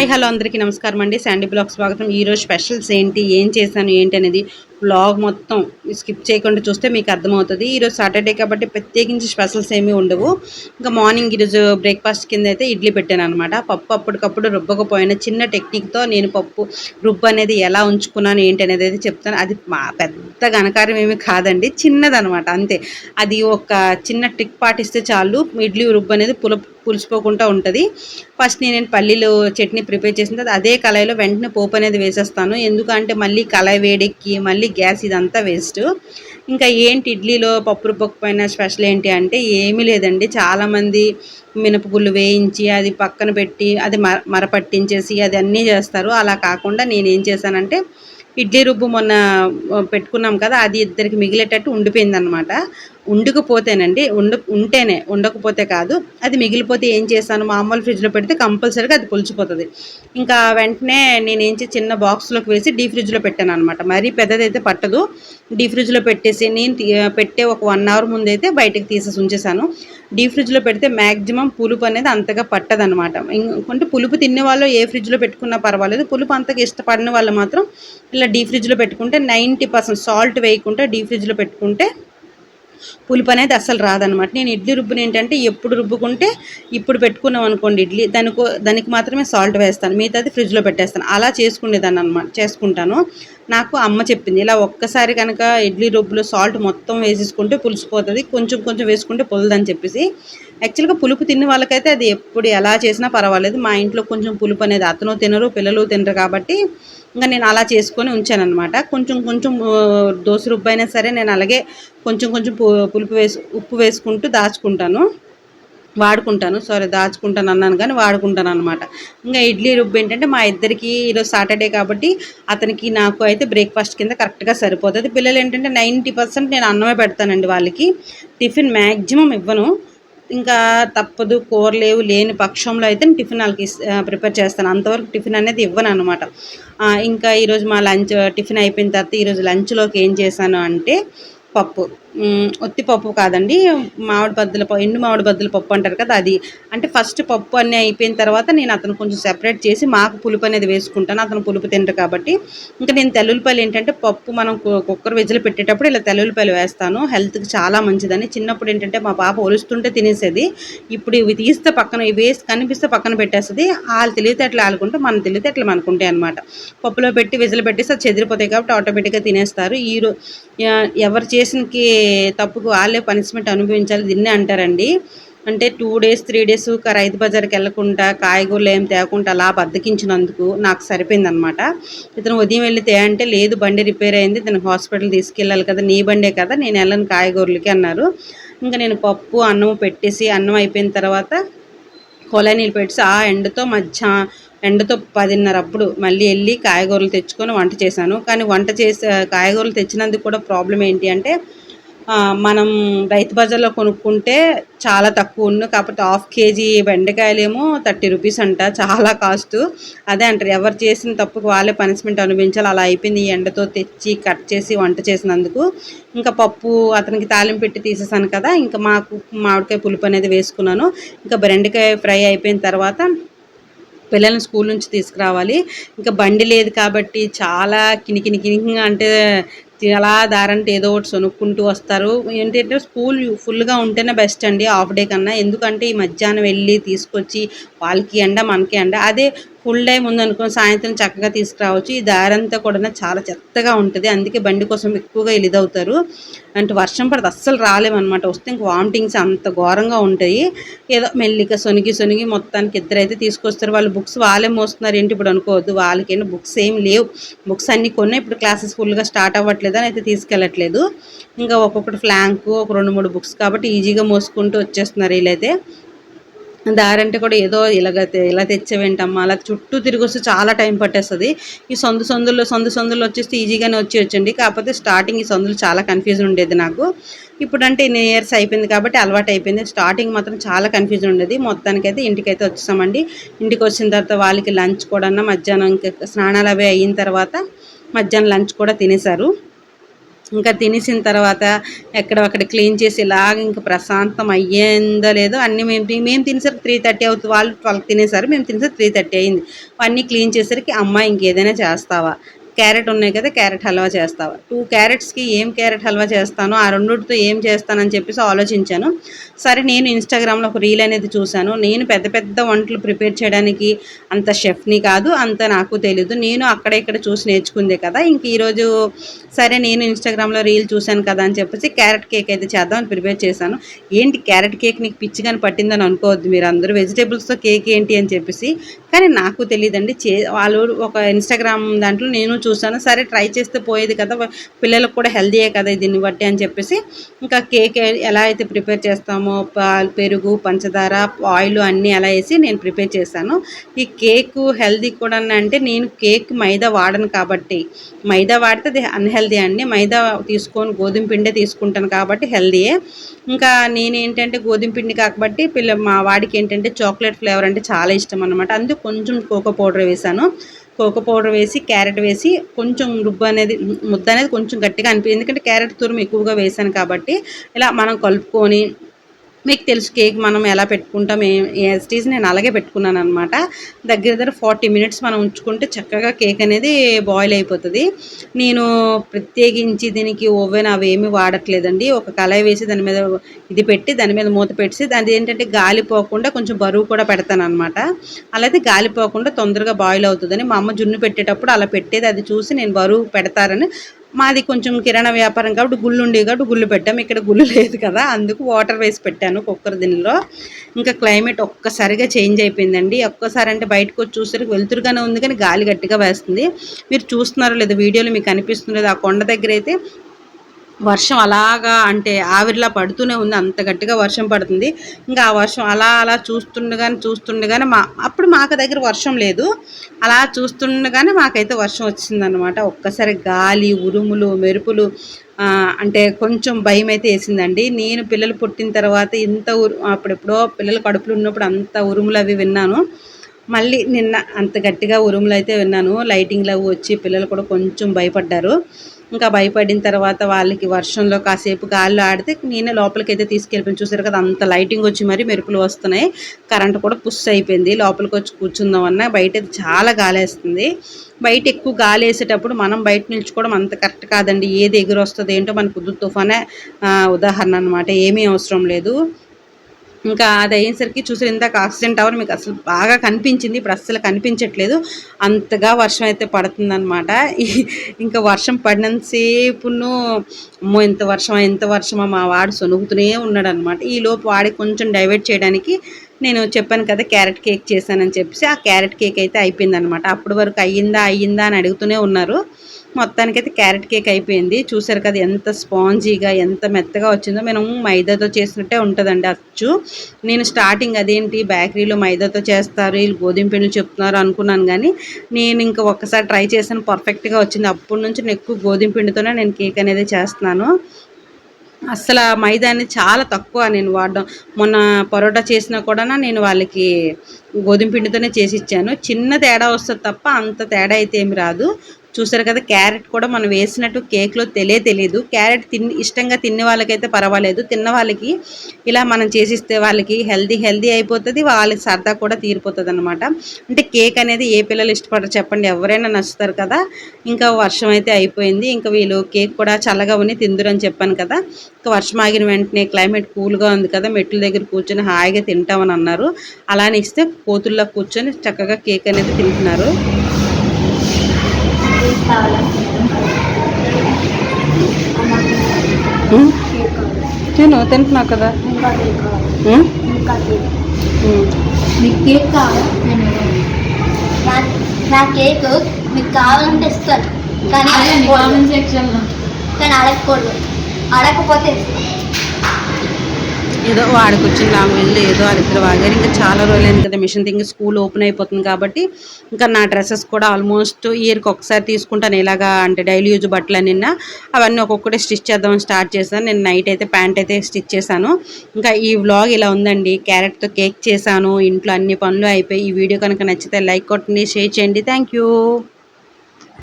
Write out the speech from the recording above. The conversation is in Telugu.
హాయ్ హలో అందరికీ నమస్కారం అండి. శాండీ బ్లాగ్ స్వాగతం. ఈరోజు స్పెషల్స్ ఏంటి ఏం చేశాను ఏంటి అనేది బ్లాగ్ మొత్తం స్కిప్ చేయకుండా చూస్తే మీకు అర్థమవుతుంది. ఈరోజు సాటర్డే కాబట్టి ప్రత్యేకించి స్పెషల్స్ ఏమీ ఉండవు. ఇంకా మార్నింగ్ ఈరోజు బ్రేక్ఫాస్ట్ కింద అయితే ఇడ్లీ పెట్టాను అనమాట పప్పు అప్పటికప్పుడు రుబ్బకపోయిన చిన్న టెక్నిక్తో నేను పప్పు రుబ్బు అనేది ఎలా ఉంచుకున్నాను ఏంటి అనేది అయితే చెప్తాను. అది మా పెద్ద ఘనకార్యం ఏమీ కాదండి. చిన్నదనమాట అంతే. అది ఒక చిన్న టిక్ పాటిస్తే చాలు. ఇడ్లీ రుబ్బు అనేది పుల పులిసిపోకుండా ఉంటుంది. ఫస్ట్ నేను పల్లీలు చట్నీ ప్రిపేర్ చేసిన తర్వాత అదే కళాయిలో వెంటనే పోపు అనేది వేసేస్తాను. ఎందుకంటే మళ్ళీ కళాయి వేడెక్కి మళ్ళీ గ్యాస్ ఇదంతా వేస్ట్. ఇంకా ఏంటి ఇడ్లీలో పప్పు రుబ్బకపోయిన స్పెషల్ ఏంటి అంటే ఏమీ లేదండి. చాలామంది మినపగుళ్ళు వేయించి అది పక్కన పెట్టి అది మర మరపట్టించేసి అది అన్నీ చేస్తారు. అలా కాకుండా నేనేం చేశానంటే ఇడ్లీ రుబ్బు మొన్న పెట్టుకున్నాం కదా అది ఇద్దరికి మిగిలేటట్టు ఉండిపోయింది అనమాట ఉండకపోతేనండి ఉండ ఉంటేనే ఉండకపోతే కాదు అది మిగిలిపోతే ఏం చేస్తాను? మామూలు ఫ్రిడ్జ్లో పెడితే కంపల్సరీగా అది పులిచిపోతుంది ఇంకా వెంటనే నేను ఏం చేసి చిన్న బాక్స్లోకి వేసి డీ ఫ్రిడ్జ్లో పెట్టాను అనమాట మరీ పెద్దదైతే పట్టదు. డీ ఫ్రిడ్జ్లో పెట్టేసి నేను పెట్టే ఒక వన్ అవర్ ముందైతే బయటకు తీసేసి ఉంచేసాను డీ ఫ్రిడ్జ్లో పెడితే మ్యాక్సిమం పులుపు అనేది అంతగా పట్టదనమాట ఇంకొంటే పులుపు తినే వాళ్ళు ఏ ఫ్రిడ్జ్లో పెట్టుకున్నా పర్వాలేదు. పులుపు అంతగా ఇష్టపడిన వాళ్ళు మాత్రం ఇలా డీ ఫ్రిడ్జ్లో పెట్టుకుంటే నైంటీ పర్సెంట్ సాల్ట్ వేయకుండా డీ ఫ్రిడ్జ్లో పెట్టుకుంటే పులుపు అనేది అస్సలు రాదనమాట నేను ఇడ్లీ రుబ్బుని ఏంటంటే ఎప్పుడు రుబ్బుకుంటే ఇప్పుడు పెట్టుకున్నాం అనుకోండి ఇడ్లీ దానికి దానికి మాత్రమే సాల్ట్ వేస్తాను మిగతాది ఫ్రిడ్జ్లో పెట్టేస్తాను. అలా చేసుకునేదాన్ని అనమాట చేసుకుంటాను. నాకు అమ్మ చెప్పింది ఇలా ఒక్కసారి కనుక ఇడ్లీ రుబ్బులో సాల్ట్ మొత్తం వేసేసుకుంటే పులిసిపోతుంది కొంచెం కొంచెం వేసుకుంటే పొలదని చెప్పేసి. యాక్చువల్గా పులుపు తిన్న వాళ్ళకైతే అది ఎప్పుడు ఎలా చేసినా పర్వాలేదు. మా ఇంట్లో కొంచెం పులుపు అనేది అతను తినరు పిల్లలు తినరు కాబట్టి ఇంకా నేను అలా చేసుకొని ఉంచాను అనమాట కొంచెం కొంచెం దోశ రుబ్బు అయినా సరే నేను అలాగే కొంచెం కొంచెం పులుపు వేసు ఉప్పు వేసుకుంటూ దాచుకుంటాను. వాడుకుంటాను. సారీ దాచుకుంటాను అన్నాను కానీ వాడుకుంటాను అనమాట ఇంకా ఇడ్లీ రుబ్బు ఏంటంటే మా ఇద్దరికి ఈరోజు సాటర్డే కాబట్టి అతనికి నాకు అయితే బ్రేక్ఫాస్ట్ కింద కరెక్ట్గా సరిపోతుంది. పిల్లలు ఏంటంటే నైంటీ పర్సెంట్ నేను అన్నమే పెడతానండి వాళ్ళకి. టిఫిన్ మ్యాక్సిమం ఇవ్వను. ఇంకా తప్పదు కూర లేవు లేని పక్షంలో అయితే టిఫిన్ వాళ్ళకి ప్రిపేర్ చేస్తాను. అంతవరకు టిఫిన్ అనేది ఇవ్వను అనమాట ఇంకా ఈరోజు మా లంచ్ టిఫిన్ అయిపోయిన తర్వాత ఈరోజు లంచ్లోకి ఏం చేశాను అంటే పప్పు. ఒత్తి పప్పు కాదండి. మామిడి బద్దల పప్పు ఎండు మామిడి బద్దల పప్పు అంటారు కదా అది. అంటే ఫస్ట్ పప్పు అన్నీ అయిపోయిన తర్వాత నేను అతను కొంచెం సెపరేట్ చేసి మాకు పులుపు అనేది వేసుకుంటాను. అతను పులుపు తింటారు కాబట్టి. ఇంకా నేను తెల్లుల్లిపాయలు ఏంటంటే పప్పు మనం కుక్కర్ వెజ్జలు పెట్టేటప్పుడు ఇలా తెల్లుల్లిపాయలు వేస్తాను. హెల్త్కి చాలా మంచిదని. చిన్నప్పుడు ఏంటంటే మా పాప ఒలుస్తుంటే తినేసేది. ఇప్పుడు ఇవి తీస్తే పక్కన ఇవి వేసి కనిపిస్తే పక్కన పెట్టేస్తుంది వాళ్ళు తెలివితేటలు ఆడుకుంటే మన తెలివితేటలు మనకుంటాయి అనమాట పప్పులో పెట్టి విజలు పెట్టేసి అది చెదిరిపోతాయి కాబట్టి ఆటోమేటిక్గా తినేస్తారు. ఈ ఎవరు చేసినకి తప్పుకు వాళ్ళే పనిష్మెంట్ అనుభవించాలి దీన్నే అంటారండి. అంటే టూ డేస్ త్రీ డేస్ రైతు బజార్కి వెళ్ళకుండా కాయగూరలు ఏం తేకుండా అలా బద్దకించినందుకు నాకు సరిపోయిందనమాట ఇతను ఉదయం వెళ్తే అంటే లేదు బండి రిపేర్ అయింది తనకు హాస్పిటల్ తీసుకెళ్ళాలి కదా నీ బండే కదా నేను వెళ్ళను కాయగూరలకి అన్నారు. ఇంకా నేను పప్పు అన్నం పెట్టేసి అన్నం అయిపోయిన తర్వాత కొలా నీళ్ళు పెట్టేసి ఆ ఎండతో మధ్య ఎండతో పదిన్నర అప్పుడు మళ్ళీ వెళ్ళి కాయగూరలు తెచ్చుకొని వంట చేశాను. కానీ వంట చేసే కాయగూరలు తెచ్చినందుకు కూడా ప్రాబ్లం ఏంటి అంటే మనం రైతు బజార్లో కొనుక్కుంటే చాలా తక్కువ ఉన్న. కాకపోతే హాఫ్ కేజీ బెండకాయలేమో థర్టీ రూపీస్ అంట. చాలా కాస్ట్. అదే అంటారు. ఎవరు చేసిన తప్పుకు వాళ్ళే పనిష్మెంట్ అనుభవించాలి. అలా అయిపోయింది ఈ ఎండతో తెచ్చి కట్ చేసి వంట చేసినందుకు. ఇంకా పప్పు అతనికి తాలింపు పెట్టి తీసేసాను కదా. ఇంకా మాకు మామిడికాయ పులుపు అనేది వేసుకున్నాను. ఇంకా బెండకాయ ఫ్రై అయిపోయిన తర్వాత పిల్లల్ని స్కూల్ నుంచి తీసుకురావాలి. ఇంకా బండి లేదు కాబట్టి చాలా కినికిని కినికిగా అంటే అలా దారంటే ఏదో ఒకటి సొనుక్కుంటూ వస్తారు. ఏంటంటే స్కూల్ ఫుల్గా ఉంటేనే బెస్ట్ అండి హాఫ్ డే కన్నా. ఎందుకంటే ఈ మధ్యాహ్నం వెళ్ళి తీసుకొచ్చి వాళ్ళకి ఎండ మనకి ఎండ అదే ఫుల్ టైం ఉందనుకో సాయంత్రం చక్కగా తీసుకురావచ్చు. ఈ దారంతా కూడా చాలా చెత్తగా ఉంటుంది. అందుకే బండి కోసం ఎక్కువగా ఇదవుతారు అంటే వర్షం పడితే అస్సలు రాలేమన్నమాట. వస్తే ఇంక వామిటింగ్స్ అంత ఘోరంగా ఉంటాయి. ఏదో మెల్లిక సొనిగి సొనిగి మొత్తానికి ఇద్దరైతే తీసుకొస్తారు. వాళ్ళు బుక్స్ వాళ్ళే మోస్తున్నారు. ఏంటి ఇప్పుడు అనుకోవద్దు. వాళ్ళకేమో బుక్స్ ఏం లేవు. బుక్స్ అన్నీ కొన్నా ఇప్పుడు క్లాసెస్ ఫుల్గా స్టార్ట్ అవ్వట్లేదు. అని అయితే తీసుకెళ్ళట్లేదు. ఇంకా ఒక్కొక్కటి ఫ్లాంక్ ఒక రెండు మూడు బుక్స్ కాబట్టి ఈజీగా మోసుకుంటూ వచ్చేస్తున్నారు వీళ్ళైతే. దారంటే కూడా ఏదో ఇలాగ ఇలా తెచ్చేవేంటమ్మా? అలా చుట్టూ తిరిగి వస్తే చాలా టైం పట్టేస్తుంది. ఈ సందు సందుల్లో సందు సందుల్లో వచ్చేస్తే ఈజీగానే వచ్చి వచ్చండి. కాకపోతే స్టార్టింగ్ ఈ సందులు చాలా కన్ఫ్యూజన్ ఉండేది నాకు. ఇప్పుడంటే ఇన్ని ఇయర్స్ అయిపోయింది కాబట్టి అలవాటు అయిపోయింది. స్టార్టింగ్ మాత్రం చాలా కన్ఫ్యూజన్ ఉండేది. మొత్తానికైతే ఇంటికైతే వచ్చేసామండి. ఇంటికి వచ్చిన తర్వాత వాళ్ళకి లంచ్ కూడా మధ్యాహ్నం స్నానాలు అవి అయిన తర్వాత మధ్యాహ్నం లంచ్ కూడా తినేశారు. ఇంకా తినేసిన తర్వాత ఎక్కడ అక్కడ క్లీన్ చేసి ఇలాగ ఇంకా ప్రశాంతం అయ్యేందో లేదో అన్నీ మేము మేము తినేసరికి త్రీ థర్టీ అవుతుంది వాళ్ళు ట్వెల్వ్ తినేసారు మేము తినేసరికి త్రీ థర్టీ అయింది. అన్నీ క్లీన్ చేసరికి అమ్మ ఇంకేదైనా చేస్తావా? క్యారెట్ ఉన్నాయి కదా క్యారెట్ హల్వా చేస్తావా? టూ క్యారెట్స్కి ఏం క్యారెట్ హల్వా చేస్తానో ఆ రెండుతో ఏం చేస్తానని చెప్పేసి ఆలోచించాను. సరే నేను ఇన్స్టాగ్రామ్లో ఒక రీల్ అనేది చూశాను. నేను పెద్ద పెద్ద వంటలు ప్రిపేర్ చేయడానికి అంత షెఫ్ని కాదు అంత నాకు తెలియదు నేను అక్కడ ఇక్కడ చూసి నేర్చుకుందే కదా. ఇంక ఈరోజు సరే నేను ఇన్స్టాగ్రామ్లో రీల్ చూశాను కదా అని చెప్పేసి క్యారెట్ కేక్ అయితే చేద్దామని ప్రిపేర్ చేశాను. ఏంటి క్యారెట్ కేక్ నీకు పిచ్చిగాని పట్టిందని అనుకోవద్దు మీరు అందరూ వెజిటేబుల్స్తో కేక్ ఏంటి అని చెప్పేసి. కానీ నాకు తెలియదండి చే వాళ్ళు ఒక ఇన్స్టాగ్రామ్ దాంట్లో నేను చూశాను. సరే ట్రై చేస్తే పోయేది కదా పిల్లలకు కూడా హెల్దీయే కదా దీన్ని బట్టి అని చెప్పేసి. ఇంకా కేక్ ఎలా అయితే ప్రిపేర్ చేస్తామో పాలు పెరుగు పంచదార ఆయిల్ అన్నీ అలా వేసి నేను ప్రిపేర్ చేశాను. ఈ కేక్ హెల్దీ కూడా అంటే నేను కేక్ మైదా వాడను కాబట్టి మైదా వాడితే అది అన్హెల్దీ అండి. మైదా తీసుకొని గోధుమ పిండే తీసుకుంటాను కాబట్టి హెల్దీయే ఇంకా నేను ఏంటంటే గోధుమ పిండి కాబట్టి పిల్ల మా వాడికి ఏంటంటే చాక్లెట్ ఫ్లేవర్ అంటే చాలా ఇష్టం అనమాట అందుకు కొంచెం కోకో పౌడర్ వేశాను. కోకో పౌడర్ వేసి క్యారెట్ వేసి కొంచెం రుబ్బు అనేది ముద్ద అనేది కొంచెం గట్టిగా అనిపించింది ఎందుకంటే క్యారెట్ తురుము ఎక్కువగా వేసాను కాబట్టి ఇలా మనం కలుపుకొని మీకు తెలుసు కేక్ మనం ఎలా పెట్టుకుంటాం ఏ స్టేజ్ నేను అలాగే పెట్టుకున్నాను అనమాట దగ్గర దగ్గర ఫార్టీ మినిట్స్ మనం ఉంచుకుంటే చక్కగా కేక్ అనేది బాయిల్ అయిపోతుంది. నేను ప్రత్యేకించి దీనికి ఓవెన్ అవి ఏమి వాడట్లేదండి. ఒక కళాయి వేసి దాని మీద ఇది పెట్టి దాని మీద మూత పెట్టి దాని ఏంటంటే గాలి పోకుండా కొంచెం బరువు కూడా పెడతాను అనమాట అలాగే గాలి పోకుండా తొందరగా బాయిల్ అవుతుందని మా అమ్మ జున్ను పెట్టేటప్పుడు అలా పెట్టేది అది చూసి నేను బరువు పెడతారని మాది కొంచెం కిరాణా వ్యాపారం కాబట్టి గుళ్ళు ఉండేవి కాబట్టి గుళ్ళు పెట్టాం. ఇక్కడ గుళ్ళు లేదు కదా. అందుకు వాటర్ వేసి పెట్టాను కుక్కర్ దీనిలో. ఇంకా క్లైమేట్ ఒక్కసారిగా చేంజ్ అయిపోయిందండి. ఒక్కసారి అంటే బయటకు వచ్చి చూసరికి వెలుతురుగానే ఉంది కానీ గాలి గట్టిగా వేస్తుంది. మీరు చూస్తున్నారో లేదో వీడియోలో మీకు కనిపిస్తుంది ఆ కొండ దగ్గర అయితే వర్షం అలాగా అంటే ఆవిరిలా పడుతూనే ఉంది. అంత గట్టిగా వర్షం పడుతుంది. ఇంకా ఆ వర్షం అలా అలా చూస్తుండగానే చూస్తుండగానే మా అప్పుడు మాకు దగ్గర వర్షం లేదు. అలా చూస్తుండగానే మాకైతే వర్షం వచ్చిందనమాట ఒక్కసారి గాలి ఉరుములు మెరుపులు అంటే కొంచెం భయం అయితే వేసిందండి. నేను పిల్లలు పుట్టిన తర్వాత ఇంత ఉరు అప్పుడెప్పుడో పిల్లలు కడుపులు ఉన్నప్పుడు అంత ఉరుములు అవి విన్నాను. మళ్ళీ నిన్న అంత గట్టిగా ఉరుములు అయితే విన్నాను. లైటింగ్లు అవి వచ్చి పిల్లలు కూడా కొంచెం భయపడ్డారు. ఇంకా భయపడిన తర్వాత వాళ్ళకి వర్షంలో కాసేపు గాల్లో ఆడితే నేనే లోపలికి అయితే తీసుకెళ్ళిపోయి చూసారు కదా అంత లైటింగ్ వచ్చి మరి మెరుపులు వస్తున్నాయి. కరెంట్ కూడా పుష్ అయిపోయింది. లోపలికి వచ్చి కూర్చుందామన్నా బయట చాలా గాలేస్తుంది. బయట ఎక్కువ గాలి వేసేటప్పుడు మనం బయట నిల్చుకోవడం అంత కరెక్ట్ కాదండి. ఏది ఎగురు వస్తుంది ఏంటో మనకు కుదురు తుఫానే ఉదాహరణ అనమాట ఏమీ అవసరం లేదు. ఇంకా అది అయ్యేసరికి చూసారు ఇందాక ఆక్సిజన్ టవర్ మీకు అసలు బాగా కనిపించింది ఇప్పుడు అస్సలు కనిపించట్లేదు. అంతగా వర్షం అయితే పడుతుందన్నమాట. ఇంకా వర్షం పడినంతసేపును అమ్మో ఎంత వర్షమా ఎంత వర్షమా మా వాడు సొనుగుతూనే ఉన్నాడు అనమాట ఈ లోపు వాడి కొంచెం డైవర్ట్ చేయడానికి నేను చెప్పాను కదా క్యారెట్ కేక్ చేశానని చెప్పేసి ఆ క్యారెట్ కేక్ అయితే అయిపోయిందనమాట అప్పటి వరకు అయ్యిందా అయ్యిందా అని అడుగుతూనే ఉన్నారు. మొత్తానికైతే క్యారెట్ కేక్ అయిపోయింది. చూసారు కదా ఎంత స్పాంజీగా ఎంత మెత్తగా వచ్చిందో. మనం మైదాతో చేసినట్టే ఉంటుందండి అచ్చు. నేను స్టార్టింగ్ అదేంటి బేకరీలో మైదాతో చేస్తారు వీళ్ళు గోధుమ పిండిలు చెప్తున్నారు అనుకున్నాను కానీ నేను ఇంకా ఒక్కసారి ట్రై చేశాను పర్ఫెక్ట్గా వచ్చింది. అప్పటి నుంచి నేను ఎక్కువ గోధుమ పిండితోనే నేను కేక్ అనేది చేస్తున్నాను. అసలు ఆ అనేది చాలా తక్కువ నేను వాడడం. మొన్న పరోటా చేసినా కూడా నేను వాళ్ళకి గోధుమ పిండితోనే చేసి ఇచ్చాను. చిన్న తేడా వస్తుంది తప్ప అంత తేడా అయితే ఏమి రాదు. చూసారు కదా క్యారెట్ కూడా మనం వేసినట్టు కేక్లో తెలియ తెలియదు క్యారెట్ తిని ఇష్టంగా తినే వాళ్ళకైతే పర్వాలేదు. తిన్న వాళ్ళకి ఇలా మనం చేసిస్తే వాళ్ళకి హెల్దీ హెల్దీ అయిపోతుంది వాళ్ళకి సరదా కూడా తీరిపోతుంది అనమాట అంటే కేక్ అనేది ఏ పిల్లలు ఇష్టపడరు చెప్పండి ఎవరైనా నచ్చుతారు కదా. ఇంకా వర్షం అయితే అయిపోయింది. ఇంకా వీళ్ళు కేక్ కూడా చల్లగా ఉని తిందురని చెప్పాను కదా. ఇంకా వర్షం ఆగిన వెంటనే క్లైమేట్ కూల్గా ఉంది కదా మెట్ల దగ్గర కూర్చొని హాయిగా తింటామని అన్నారు. అలానే ఇస్తే కోతుల్లో కూర్చొని చక్కగా కేక్ అనేది తింటున్నారు. తిను తింటున్నావు కదా. మీకు కేక్ కావాలా? నా- కేక్ మీకు కావాలంటే ఇస్తాను. కానీ. కామెంట్ సెక్షన్లో కానీ అడగకూడదు. అడగకపోతే ఇస్తాను ఏదో వాడికి వచ్చిన లాంగ్వేజ్లో ఏదో వాళ్ళిద్దరు వాగారు ఇంకా చాలా రోజులైంది కదా మిషన్ థింగ్ స్కూల్ ఓపెన్ అయిపోతుంది కాబట్టి ఇంకా నా డ్రెస్సెస్ కూడా ఆల్మోస్ట్ ఇయర్కి ఒకసారి తీసుకుంటాను. ఇలాగా అంటే డైలీ యూజ్ బట్టలు నిన్న అవన్నీ ఒక్కొక్కటి స్టిచ్ చేద్దామని స్టార్ట్ చేశాను. నేను నైట్ అయితే ప్యాంట్ అయితే స్టిచ్ చేశాను. ఇంకా ఈ వ్లాగ్ ఇలా ఉందండి. క్యారెట్తో కేక్ చేశాను. ఇంట్లో అన్ని పనులు అయిపోయి ఈ వీడియో కనుక నచ్చితే లైక్ కొట్టండి షేర్ చేయండి. Thank you.